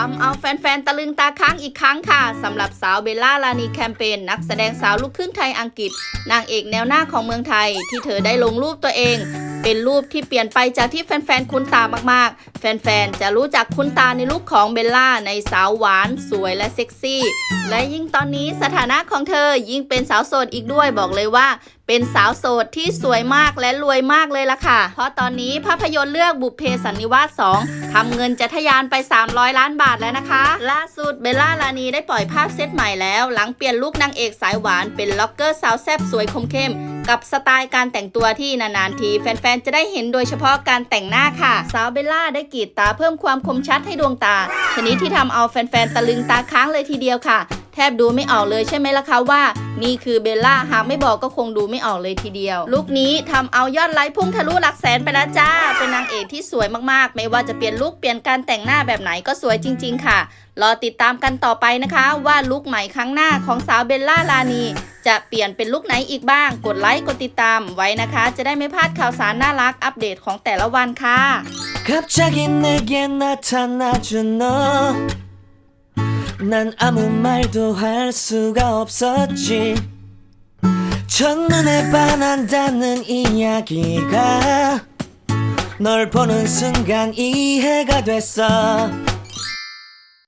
ทำเอาแฟนๆ ตะลึงตาค้างอีกครั้งค่ะสำหรับสาวเบลล่าลานีแคมเปญนักแสดงสาวลูกครึ่งไทยอังกฤษ นางเอกแนวหน้าของเมืองไทย ที่เธอได้ลงรูปตัวเอง เป็นรูปที่เปลี่ยนไปจากที่แฟนๆคุ้นตามากๆ แฟนๆจะรู้จักคุ้นตาในลุคของเบลล่าในสาวหวาน สวยและเซ็กซี่ และยิ่งตอนนี้สถานะของเธอยิ่งเป็นสาวโสดอีกด้วยบอกเลยว่าเป็นสาวโสดที่สวยมากและรวยมากเลยล่ะค่ะ เพราะตอนนี้ภาพยนตร์เรื่องบุพเพสันนิวาส 2 ทำเงินจะทะยานไป 300 ล้านบาทแล้วนะคะ ล่าสุดเบลล่าลานีได้ปล่อยภาพเซตใหม่แล้ว หลังเปลี่ยนลุคนางเอกสายหวานเป็นล็อกเกอร์สาวแซ่บสวยคมเข้ม กับสไตล์การแต่งตัวที่นานๆทีแฟนๆ จะได้เห็นโดยเฉพาะการแต่งหน้าค่ะ สาวเบลล่าได้กรีดตาเพิ่มความคมชัดให้ดวงตา ชนิดที่ทำเอาแฟนๆ ตะลึงตาค้างเลยทีเดียวค่ะ แทบดูไม่ออกเลยใช่ไหมล่ะคะว่า นี่คือเบลล่าหากไม่บอกก็คงดูไม่ออกเลยทีเดียว ลุคนี้ทำเอายอดไลค์พุ่งทะลุหลักแสนไปแล้วจ้า เป็นนางเอกที่สวยมากๆ ไม่ว่าจะเปลี่ยนลุคเปลี่ยนการแต่งหน้าแบบไหนก็สวยจริง ๆ ค่ะ รอติดตามกันต่อไปนะคะ ว่าลุคใหม่ครั้งหน้าของสาวเบลล่าลานีจะเปลี่ยนเป็นลุคไหนอีกบ้าง กดไลค์กดติดตามไว้นะคะ จะได้ไม่พลาดข่าวสารน่ารักอัปเดตของแต่ละวันค่ะ 난 아무 말도 할 수가 없었지. 첫눈에 반한다는 이야기가 널 보는 순간 이해가 됐어